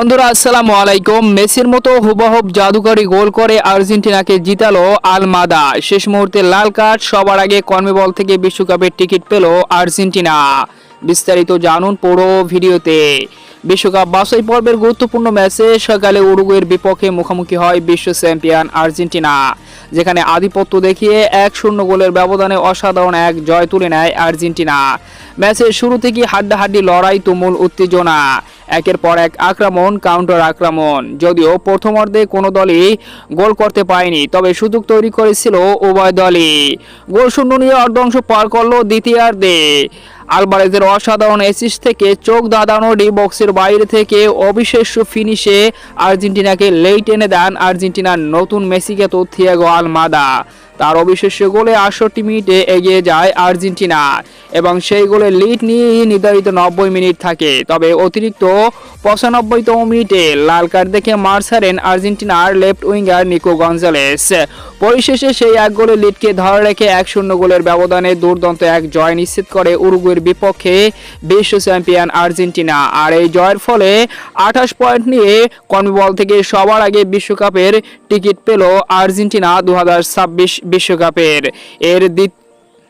বন্ধুরা, আসসালামু আলাইকুম। মেসির মতো হুবহুব জাদুকরি গোল করে আর্জেন্টিনাকে জিতালো আলমাদা। শেষ মুহূর্তে লাল কার্ড সবার আগে কর্মবল থেকে বিশ্বকাপের টিকিট পেল আর্জেন্টিনা। বিস্তারিত জানুন পুরো ভিডিওতে। বিশ্বকাপ বাছাই পর্বের গুরুত্বপূর্ণ ম্যাচে সকালে উরুগুয়ের বিপক্ষে মুখোমুখি হয় বিশ্ব চ্যাম্পিয়ন আর্জেন্টিনা, যেখানে আধিপত্য দেখিয়ে এক শূন্য গোলের ব্যবধানে অসাধারণ এক জয় তুলে নেয় আর্জেন্টিনা। ম্যাচের শুরু থেকে হাড্ডাহাড্ডি লড়াই তুমুল উত্তেজনা। একের পর এক আক্রমণ কাউন্টার আক্রমণ। যদিও প্রথমার্ধে কোনো দলই গোল করতে পারেনি, তবে সুযোগ তৈরি করেছিল উভয় দলই। গোল শূন্য নিয়ে অর্ধাংশ পার করল দ্বিতীয়ার্ধে। আলবারেজের অসাধারণ এসিস থেকে চোখ দাদানো ডি বক্সের বাইরে থেকে অবিশ্বাস্য ফিনিশে আর্জেন্টিনাকে লেই টেনে দেন আর্জেন্টিনার নতুন মেসিকে তো থিয়াগো আলমাদা তার অবিশ্বাস্য গোলে আটষট্টি মিনিটে এগিয়ে যায় আর্জেন্টিনা এবং সেই গোলে লিড নিয়েই নির্ধারিত নব্বই মিনিট থাকে। তবে অতিরিক্ত পঁচানব্বইতম মিনিটে লাল কার্ড দেখে মার ছাড়েন আর্জেন্টিনার লেফট উইঙ্গার নিকো গঞ্জালেস। পরিশেষে সেই এক গোলে লিডকে ধরে রেখে এক শূন্য গোলের ব্যবধানে দুর্দান্ত এক জয় নিশ্চিত করে উরুগুয়ের বিপক্ষে বিশ্ব চ্যাম্পিয়ন আর্জেন্টিনা। আর এই জয়ের ফলে আঠাশ পয়েন্ট নিয়ে কর্মবল থেকে সবার আগে বিশ্বকাপের টিকিট পেল আর্জেন্টিনা দু হাজার ছাব্বিশ বিশ্বকাপের এর দ্বিত-